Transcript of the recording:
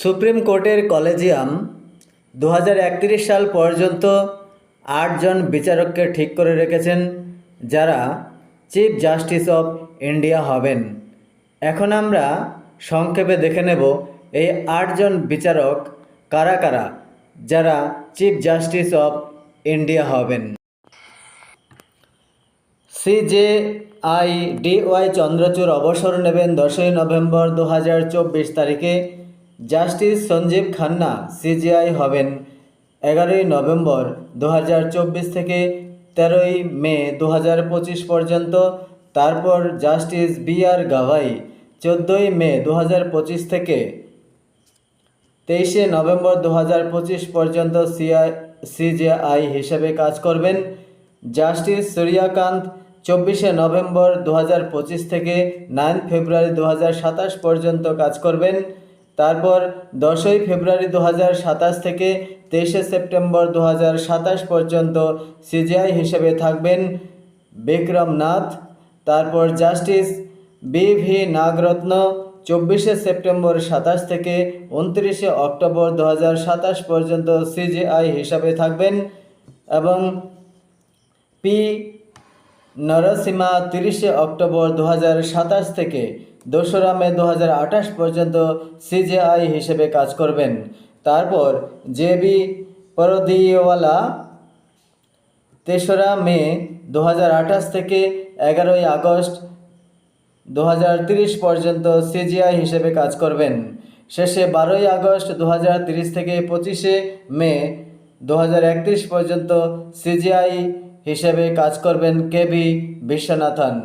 Supreme কোর্টের collegium দু হাজার একত্রিশ সাল পর্যন্ত আটজন বিচারককে ঠিক করে রেখেছেন, যারা চিফ জাস্টিস অফ ইন্ডিয়া হবেন। এখন আমরা সংক্ষেপে দেখে নেব এই আটজন বিচারক কারা কারা, যারা চিফ জাস্টিস অফ ইন্ডিয়া হবেন। সিজে আই ডিওয়াই চন্দ্রচূড় অবসর নেবেন দশই নভেম্বর দু হাজার চব্বিশ তারিখে। জাস্টিস সঞ্জীব খান্না, সিজিআই হবেন। এগারোই নভেম্বর দু হাজার চব্বিশ থেকে তেরোই মে দু হাজার পঁচিশ পর্যন্ত। তারপর জাস্টিস বি আর গাভাই, চোদ্দোই মে দু হাজার পঁচিশ থেকে। তেইশে নভেম্বর দু হাজার পঁচিশ পর্যন্ত সিআই, সিজেআই হিসেবে কাজ করবেন। জাস্টিস সূর্যকান্ত, চব্বিশে নভেম্বর দু হাজার পঁচিশ থেকে নাইন ফেব্রুয়ারি দু হাজার সাতাশ পর্যন্ত কাজ করবেন। তারপর দশই ফেব্রুয়ারি দু হাজার সাতাশ থেকে তেইশে সেপ্টেম্বর দু হাজার সাতাশ পর্যন্ত সিজিআই হিসেবে থাকবেন বিক্রম নাথ। তারপর জাস্টিস বি ভি নাগরত্ন চব্বিশে সেপ্টেম্বর সাতাশ থেকে উনত্রিশে অক্টোবর দু হাজার সাতাশ পর্যন্ত সিজিআই হিসাবে থাকবেন এবং পি নরসীমা তিরিশে অক্টোবর দু হাজার সাতাশ থেকে দোসরা মে দু হাজার আঠাশ পর্যন্ত সিজেআই হিসেবে কাজ করবেন। তারপর জেবি পরদিওয়ালা তেসরা মে দু হাজার আঠাশ থেকে এগারোই আগস্ট দু পর্যন্ত সিজিআই হিসেবে কাজ করবেন। শেষে বারোই আগস্ট দু থেকে পঁচিশে মে দু হাজার একত্রিশ পর্যন্ত সিজিআই হিসেবে কাজ করবেন কে বি বিশ্বনাথন।